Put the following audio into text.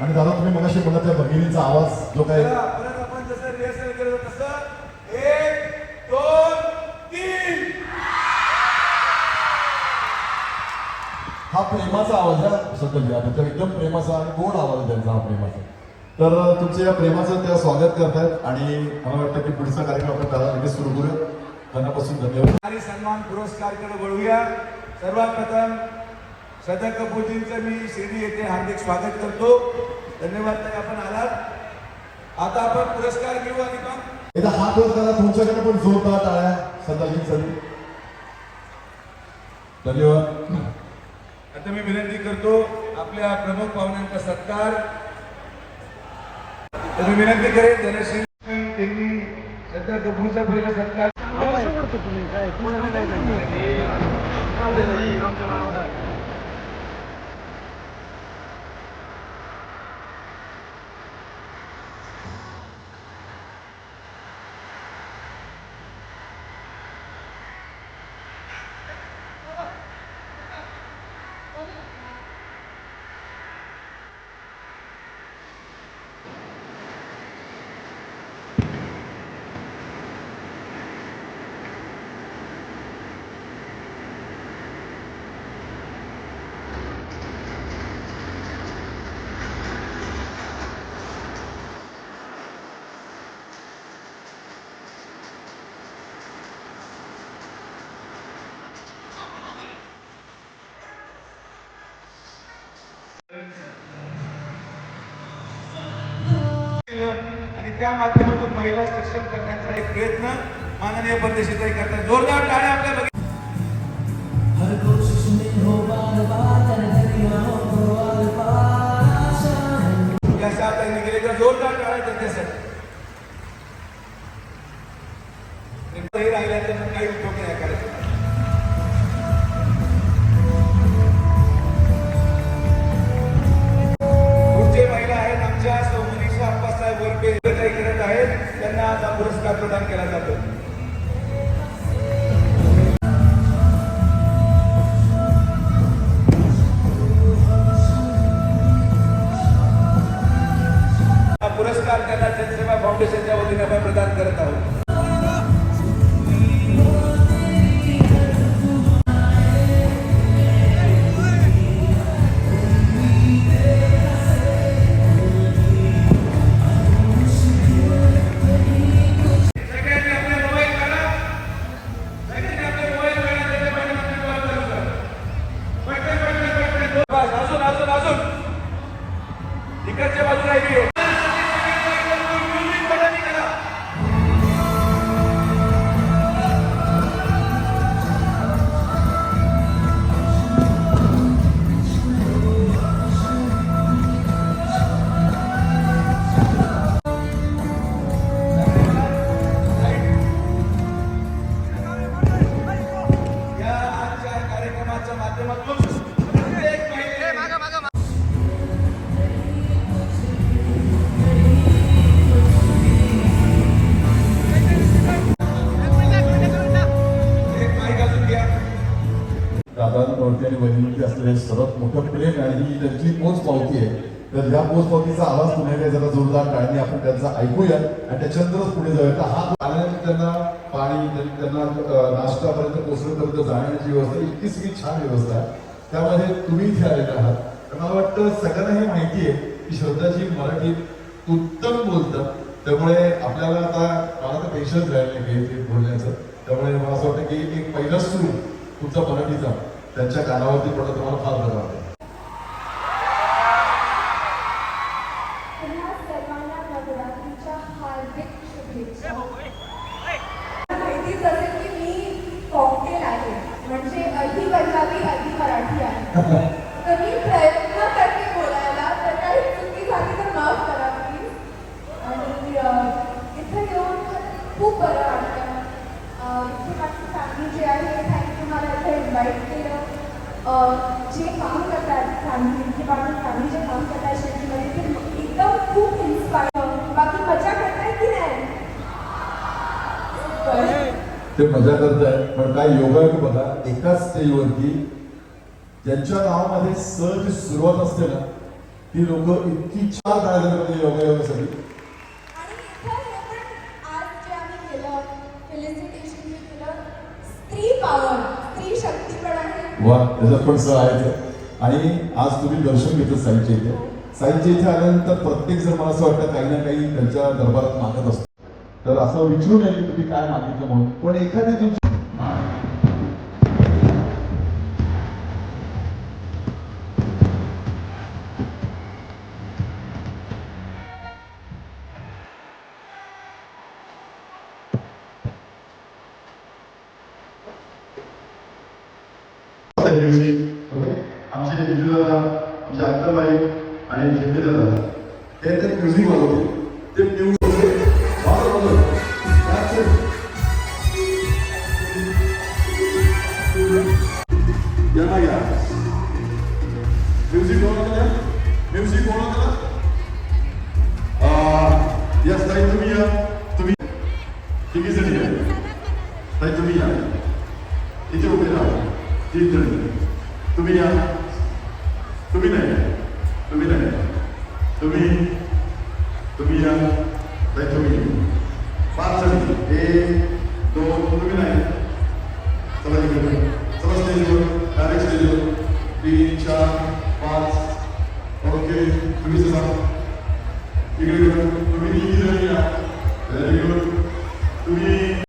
आणि दादा तुम्ही मगाशी म्हणत त्या भगिनीचा आवाज जो काय आपण जसं रिहर्सल एक दोन तीन. हा प्रेमाचा आवाज ना सकल त्यानंतर एकदम प्रेमाचा आणि गोड आवाज आहे त्यांचा हा प्रेमाचा. तर तुमच्या या प्रेमाचं त्या स्वागत करतायत आणि मला वाटतं की पुढचा कार्यक्रम आपण त्याला लगेच सुरू करूया. त्यांनापासून धन्यवाद. आणि सन्मान पुरस्कारकडे वळूया सर्वात प्रथम श्रद्धा कपूरजींचं मी शिर्डी येथे हार्दिक स्वागत करतो. धन्यवाद ताई आपण आलात. आता आपण पुरस्कार घेऊ आणि मग एकदा हात वर करा तुमच्याकडे पण जोरदार टाळ्या सदाजींसाठी धन्यवाद. आता मी विनंती करतो आपल्या प्रमुख पाहुण्यांचा सत्कार. तर मी विनंती करेन जनश्री त्यांनी श्रद्धा कपूरचा पहिला सत्कार आणि त्या माध्यमातून महिला सक्षम करण्याचा एक प्रयत्न माननीय परदेशीताई करतात. जोरदार टाळ्या आपल्या बघितल्या. हर दादांवरती आणि बहिणीवरती असलेलं सर्वात मोठं प्रेम आणि ही त्यांची पोच पावती आहे तर या पोच पावतीचा आवाज पुन्हा एकदा जरा जोरदार टाळणी आपण त्यांचा ऐकूया. आणि त्याच्यानंतरच पुढे जाऊया. तर हा आल्यानंतर त्यांना पाणी त्यांना अं, नाश्तापर्यंत पोहोचण्यापर्यंत जाण्याची व्यवस्था इतकी सगळी छान व्यवस्था आहे. त्यामध्ये तुम्ही इथे आलेले आहात. तर मला वाटतं सगळ्यांना हे माहिती आहे की श्रद्धाजी मराठीत उत्तम बोलतात. त्यामुळे आपल्याला आता मला तर पेशन्स राहिले नाही ते बोलण्याचं. त्यामुळे मला असं वाटतं की एक पहिला सुरू तुमचा मराठीचा. त्यांच्या कानावरती पडला तुम्हाला फार बरं वाटेल. माहितीच असेल की मी कॉकटेल आहे. म्हणजे अधी पंजाबी अधी मराठी आहे. तर मी प्रयत्न करते बोलायला तर काही चुकी झाली तर माफ करा प्लीज आणि इथं येऊन खूप बरं वाटतं इथे माझी फॅमिली जी आहे थँक्यू मला इथे इन्व्हाइट केलं. जे काम करतात फॅमिली माझी फॅमिली जे काम करतात शेतीमध्ये ते एकदम खूप इन्स्पायर बाकी मज़ा करताय की नाही. ते मज़ा करतायत पण काय योगायोग बघा एकाच स्टेजवरती ज्यांच्या नावामध्ये स जी सुरुवात असते ना ती लोक इतकी छान काळजी योगायोगासाठी आणि इथं पण आज जे आम्ही केलं फेलिसिटेशन जे केलं स्त्री पॉवर वा त्याच्यात पण सह आहे ते. आणि आज तुम्ही दर्शन घेतलं साईच्या इथे साईच्या इथे आल्यानंतर प्रत्येक जण मला असं वाटतं काही ना काही त्यांच्या दरबारात मागत असतो. तर असं विचारू नये की तुम्ही काय मागितलं म्हणून? पण एखाद्या दिवशी तुमची आमचे विजूदादा आमचे अक्कलबाई आणि झेंडेदादा हे ते म्युझिक वाजवते ते म्युझिक वाजव वाजव That's it. या ना या म्युझिक कोणाकडे म्युझिक कोणाकडे यस ताई तुम्ही या तुम्ही किती जणी या ताई तुम्ही या इथे उभे राहा तीन जण तुम्ही या तुम्ही नाही तुम्ही नाही तुम्ही तुम्ही या नाही तुम्ही पाच जण एक दोन तुम्ही नाही चला इकडे चला स्टेजवर डायरेक्ट स्टेजवर तीन चार पाच ओके तुम्ही चला इकडे तुम्ही या